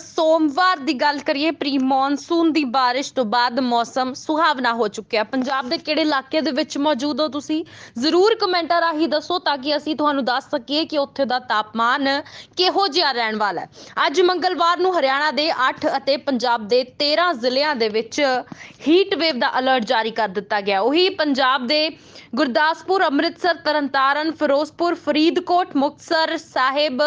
ਸੋਮਵਾਰ ਦੀ ਗੱਲ ਕਰੀਏ ਪ੍ਰੀ ਮੌਨਸੂਨ ਦੀ ਬਾਰਿਸ਼ ਤੋਂ ਬਾਅਦ ਮੌਸਮ ਸੁਹਾਵਣਾ ਹੋ ਚੁੱਕਿਆ। ਪੰਜਾਬ ਦੇ ਕਿਹੜੇ ਇਲਾਕੇ ਦੇ ਵਿੱਚ ਮੌਜੂਦ ਹੋ ਤੁਸੀਂ? ਜ਼ਰੂਰ ਕਮੈਂਟਾਂ ਰਾਹੀਂ ਦੱਸੋ ਤਾਂ ਕਿ ਅਸੀਂ ਤੁਹਾਨੂੰ ਦੱਸ ਸਕੀਏ ਕਿ ਉੱਥੇ ਦਾ ਤਾਪਮਾਨ ਕਿਹੋ ਜਿਹਾ ਰਹਿਣ ਵਾਲਾ ਹੈ। ਅੱਜ ਮੰਗਲਵਾਰ ਨੂੰ ਹਰਿਆਣਾ ਦੇ 8 ਅਤੇ ਪੰਜਾਬ ਦੇ 13 ਜ਼ਿਲ੍ਹਿਆਂ ਦੇ ਵਿੱਚ ਹੀਟ ਵੇਵ ਦਾ ਅਲਰਟ ਜਾਰੀ ਕਰ ਦਿੱਤਾ ਗਿਆ। ਉਹੀ ਪੰਜਾਬ ਦੇ ਗੁਰਦਾਸਪੁਰ, ਅੰਮ੍ਰਿਤਸਰ, ਤਰਨਤਾਰਨ, ਫਿਰੋਜ਼ਪੁਰ, ਫਰੀਦਕੋਟ, ਮੁਕਤਸਰ ਸਾਹਿਬ,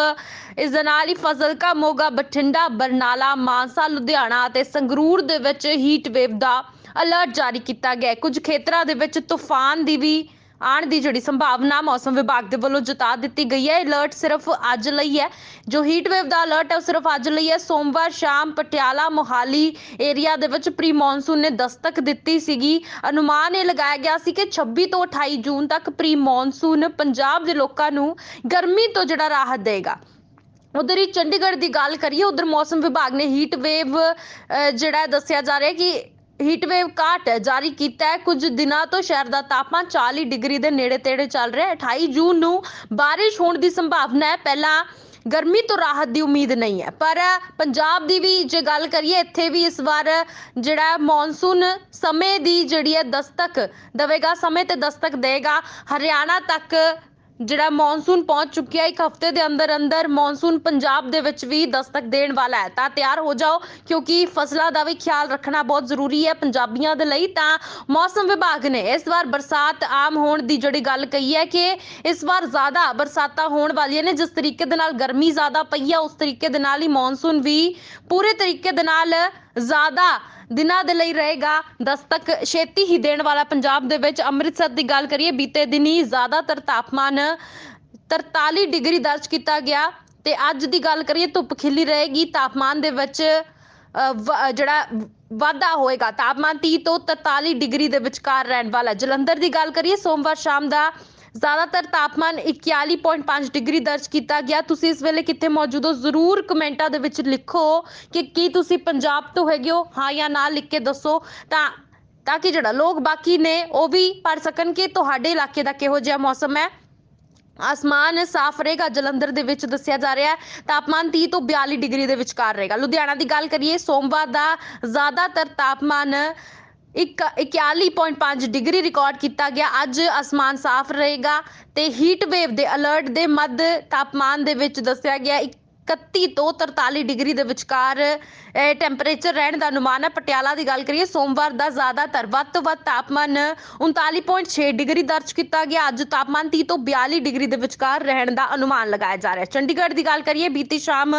ਇਸ ਦੇ ਨਾਲ ਹੀ ਫਜ਼ਲਕਾ, ਮੋਗਾ, ਬਠਿੰਡਾ ਬਰਨਾਲਾ, ਮਾਨਸਾ, ਲੁਧਿਆਣਾ ਅਤੇ ਸੰਗਰੂਰ ਦੇ ਵਿੱਚ ਹੀਟ ਵੇਵ ਦਾ ਅਲਰਟ ਜਾਰੀ ਕੀਤਾ ਗਿਆ ਹੈ। ਕੁਝ ਖੇਤਰਾਂ ਦੇ ਵਿੱਚ ਤੂਫਾਨ ਦੀ ਵੀ ਆਉਣ ਦੀ ਜਿਹੜੀ ਸੰਭਾਵਨਾ ਮੌਸਮ ਵਿਭਾਗ ਦੇ ਵੱਲੋਂ ਜਤਾ ਦਿੱਤੀ ਗਈ ਹੈ। ਅਲਰਟ ਸਿਰਫ ਅੱਜ ਲਈ ਹੈ। ਜੋ ਹੀਟ ਵੇਵ ਦਾ ਅਲਰਟ ਹੈ, ਉਹ ਸਿਰਫ ਅੱਜ ਲਈ ਹੈ। ਸੋਮਵਾਰ ਸ਼ਾਮ ਪਟਿਆਲਾ, ਮੋਹਾਲੀ ਏਰੀਆ ਦੇ ਵਿੱਚ ਪ੍ਰੀ ਮੌਨਸੂਨ ਨੇ ਦਸਤਕ ਦਿੱਤੀ ਸੀਗੀ। ਅਨੁਮਾਨ ਇਹ ਲਗਾਇਆ ਗਿਆ ਸੀ ਕਿ 26 ਤੋਂ 28 ਜੂਨ ਤੱਕ ਪ੍ਰੀ ਮੌਨਸੂਨ ਪੰਜਾਬ ਦੇ ਲੋਕਾਂ ਨੂੰ ਗਰਮੀ ਤੋਂ ਜਿਹੜਾ ਰਾਹਤ ਦੇਗਾ। ਉਧਰ ਹੀ ਚੰਡੀਗੜ੍ਹ ਦੀ ਗੱਲ ਕਰੀਏ, ਉਧਰ ਮੌਸਮ ਵਿਭਾਗ ਨੇ ਹੀਟ ਵੇਵ ਜਿਹੜਾ ਦੱਸਿਆ ਜਾ ਰਿਹਾ ਕਿ ਹੀਟ ਵੇਵ ਕਾਟ ਜਾਰੀ ਕੀਤਾ ਹੈ। ਕੁਝ ਦਿਨਾਂ ਤੋਂ ਸ਼ਹਿਰ ਦਾ ਤਾਪਮਾਨ 40 ਡਿਗਰੀ ਦੇ ਨੇੜੇ ਤੇੜੇ ਚੱਲ ਰਿਹਾ ਹੈ। 28 ਜੂਨ ਨੂੰ ਬਾਰਿਸ਼ ਹੋਣ ਦੀ ਸੰਭਾਵਨਾ ਹੈ। ਪਹਿਲਾਂ ਗਰਮੀ ਤੋਂ ਰਾਹਤ ਦੀ ਉਮੀਦ ਨਹੀਂ ਹੈ। ਪਰ ਪੰਜਾਬ ਦੀ ਵੀ ਜੇ ਗੱਲ ਕਰੀਏ, ਇੱਥੇ ਵੀ ਇਸ ਵਾਰ ਜਿਹੜਾ ਮੌਨਸੂਨ ਸਮੇਂ ਦੀ ਜਿਹੜੀ ਹੈ ਦਸਤਕ ਦਵੇਗਾ, ਸਮੇਂ ਤੇ ਦਸਤਕ ਦੇਗਾ ਹਰਿਆਣਾ ਤੱਕ ਜਿਹੜਾ ਮੌਨਸੂਨ ਪਹੁੰਚ ਚੁੱਕਿਆ ਇੱਕ ਹਫ਼ਤੇ ਦੇ ਅੰਦਰ ਅੰਦਰ ਮੌਨਸੂਨ ਪੰਜਾਬ ਦੇ ਵਿੱਚ ਵੀ ਦਸਤਕ ਦੇਣ ਵਾਲਾ ਹੈ। ਤਾਂ ਤਿਆਰ ਹੋ ਜਾਓ, ਕਿਉਂਕਿ ਫਸਲਾਂ ਦਾ ਵੀ ਖਿਆਲ ਰੱਖਣਾ ਬਹੁਤ ਜ਼ਰੂਰੀ ਹੈ ਪੰਜਾਬੀਆਂ ਦੇ ਲਈ। ਤਾਂ ਮੌਸਮ ਵਿਭਾਗ ਨੇ ਇਸ ਵਾਰ ਬਰਸਾਤ ਆਮ ਹੋਣ ਦੀ ਜਿਹੜੀ ਗੱਲ ਕਹੀ ਹੈ ਕਿ ਇਸ ਵਾਰ ਜ਼ਿਆਦਾ ਬਰਸਾਤਾਂ ਹੋਣ ਵਾਲੀਆਂ ਨੇ, ਜਿਸ ਤਰੀਕੇ ਦੇ ਨਾਲ ਗਰਮੀ ਜ਼ਿਆਦਾ ਪਈ ਹੈ, ਉਸ ਤਰੀਕੇ ਦੇ ਨਾਲ ਹੀ ਮੌਨਸੂਨ ਵੀ ਪੂਰੇ ਤਰੀਕੇ ਦੇ ਨਾਲ ਜ਼ਿਆਦਾ ਦਿਨਾਂ ਦੇ ਲਈ ਰਹੇਗਾ ਦਸਤਕ ਛੇਤੀ ਹੀ ਦੇਣ ਵਾਲਾ ਪੰਜਾਬ ਦੇ ਵਿੱਚ। ਅੰਮ੍ਰਿਤਸਰ ਦੀ ਗੱਲ ਕਰੀਏ ਬੀਤੇ ਦਿਨੀ ਜ਼ਿਆਦਾਤਰ ਤਾਪਮਾਨ 43 ਡਿਗਰੀ ਦਰਜ ਕੀਤਾ ਗਿਆ ਤੇ ਅੱਜ ਦੀ ਗੱਲ ਕਰੀਏ ਧੁੱਪ ਖਿਲੀ ਰਹੇਗੀ। ਤਾਪਮਾਨ ਦੇ ਵਿੱਚ ਅ, ਜਿਹੜਾ ਵਾਧਾ ਹੋਏਗਾ ਤਾਪਮਾਨ 30 ਤੋਂ 43 ਡਿਗਰੀ ਦੇ ਵਿਚਕਾਰ ਰਹਿਣ ਵਾਲਾ ਜਲੰਧਰ ਦੀ ਗੱਲ ਕਰੀਏ ਸੋਮਵਾਰ ਸ਼ਾਮ ਦਾ ਜ਼ਿਆਦਾਤਰ ਤਾਪਮਾਨ 41.5 ਡਿਗਰੀ ਦਰਜ ਕੀਤਾ ਗਿਆ। ਤੁਸੀਂ ਇਸ ਵੇਲੇ ਕਿੱਥੇ ਮੌਜੂਦ ਹੋ? ਜ਼ਰੂਰ ਕਮੈਂਟਾਂ ਦੇ ਵਿੱਚ ਲਿਖੋ ਕਿ ਕੀ ਤੁਸੀਂ ਪੰਜਾਬ ਤੋਂ ਹੈਗੇ ਹੋ। ਹਾਂ ਜਾਂ ਨਾ ਲਿਖ ਕੇ ਦੱਸੋ। ਤਾਂ ਤਾਂ ਕਿ ਜਿਹੜਾ ਲੋਕ ਬਾਕੀ ਨੇ, ਉਹ ਵੀ ਪੜ ਸਕਣ ਕਿ ਤੁਹਾਡੇ ਇਲਾਕੇ ਦਾ ਕਿਹੋ ਜਿਹਾ ਮੌਸਮ ਹੈ। ਆਸਮਾਨ ਸਾਫ਼ ਰਹੇਗਾ, ਜਲੰਧਰ ਦੇ ਵਿੱਚ ਦੱਸਿਆ ਜਾ ਰਿਹਾ ਹੈ। ਤਾਪਮਾਨ 30 ਤੋਂ 42 ਡਿਗਰੀ ਦੇ ਵਿਚਕਾਰ ਰਹੇਗਾ। ਲੁਧਿਆਣਾ ਦੀ ਗੱਲ ਕਰੀਏ, ਸੋਮਵਾਰ ਦਾ ਜ਼ਿਆਦਾਤਰ ਤਾਪਮਾਨ 41.5 ਡਿਗਰੀ ਰਿਕਾਰਡ ਕੀਤਾ ਗਿਆ। ਅੱਜ ਅਸਮਾਨ ਸਾਫ਼ ਰਹੇਗਾ ਤੇ ਹੀਟ ਵੇਵ ਦੇ ਅਲਰਟ ਦੇ ਮੱਧ ਤਾਪਮਾਨ ਦੇ ਵਿੱਚ ਦੱਸਿਆ ਗਿਆ 31 ਤੋਂ 43 ਡਿਗਰੀ ਦੇ ਵਿਚਕਾਰ ਟੈਂਪਰੇਚਰ ਰਹਿਣ ਦਾ ਅਨੁਮਾਨ ਹੈ। ਪਟਿਆਲਾ ਦੀ ਗੱਲ ਕਰੀਏ, ਸੋਮਵਾਰ ਦਾ ਜ਼ਿਆਦਾਤਰ ਵੱਧ ਤੋਂ ਵੱਧ ਤਾਪਮਾਨ 39.6 ਡਿਗਰੀ ਦਰਜ ਕੀਤਾ ਗਿਆ। ਅੱਜ ਤਾਪਮਾਨ 30 ਤੋਂ 42 ਡਿਗਰੀ ਦੇ ਵਿਚਕਾਰ ਰਹਿਣ ਦਾ ਅਨੁਮਾਨ ਲਗਾਇਆ ਜਾ ਰਿਹਾ ਹੈ। ਚੰਡੀਗੜ੍ਹ ਦੀ ਗੱਲ ਕਰੀਏ, ਬੀਤੀ ਸ਼ਾਮ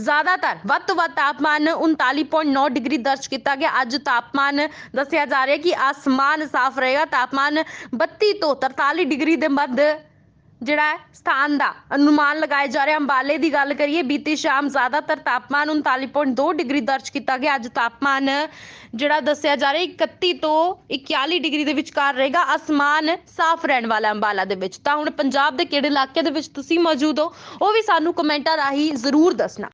ਜ਼ਿਆਦਾਤਰ ਵੱਧ ਤੋਂ ਵੱਧ ਤਾਪਮਾਨ 39.9 ਡਿਗਰੀ ਦਰਜ ਕੀਤਾ ਗਿਆ। ਅੱਜ ਤਾਪਮਾਨ ਦੱਸਿਆ ਜਾ ਰਿਹਾ ਕਿ ਆਸਮਾਨ ਸਾਫ਼ ਰਹੇਗਾ। ਤਾਪਮਾਨ 32 ਤੋਂ 43 ਡਿਗਰੀ ਦੇ ਮੱਧ ਜਿਹੜਾ ਸਥਾਨ ਦਾ ਅਨੁਮਾਨ ਲਗਾਇਆ ਜਾ ਰਿਹਾ। ਅੰਬਾਲੇ ਦੀ ਗੱਲ ਕਰੀਏ, ਬੀਤੀ ਸ਼ਾਮ ਜ਼ਿਆਦਾਤਰ ਤਾਪਮਾਨ 39.2 ਡਿਗਰੀ ਦਰਜ ਕੀਤਾ ਗਿਆ। ਅੱਜ ਤਾਪਮਾਨ ਜਿਹੜਾ ਦੱਸਿਆ ਜਾ ਰਿਹਾ 31 ਤੋਂ 41 ਡਿਗਰੀ ਦੇ ਵਿਚਕਾਰ ਰਹੇਗਾ। ਅਸਮਾਨ ਸਾਫ਼ ਰਹਿਣ ਵਾਲਾ ਅੰਬਾਲਾ ਦੇ ਵਿੱਚ। ਤਾਂ ਹੁਣ ਪੰਜਾਬ ਦੇ ਕਿਹੜੇ ਇਲਾਕੇ ਦੇ ਵਿੱਚ ਤੁਸੀਂ ਮੌਜੂਦ ਹੋ, ਉਹ ਵੀ ਸਾਨੂੰ ਕਮੈਂਟਾਂ ਰਾਹੀਂ ਜ਼ਰੂਰ ਦੱਸਣਾ।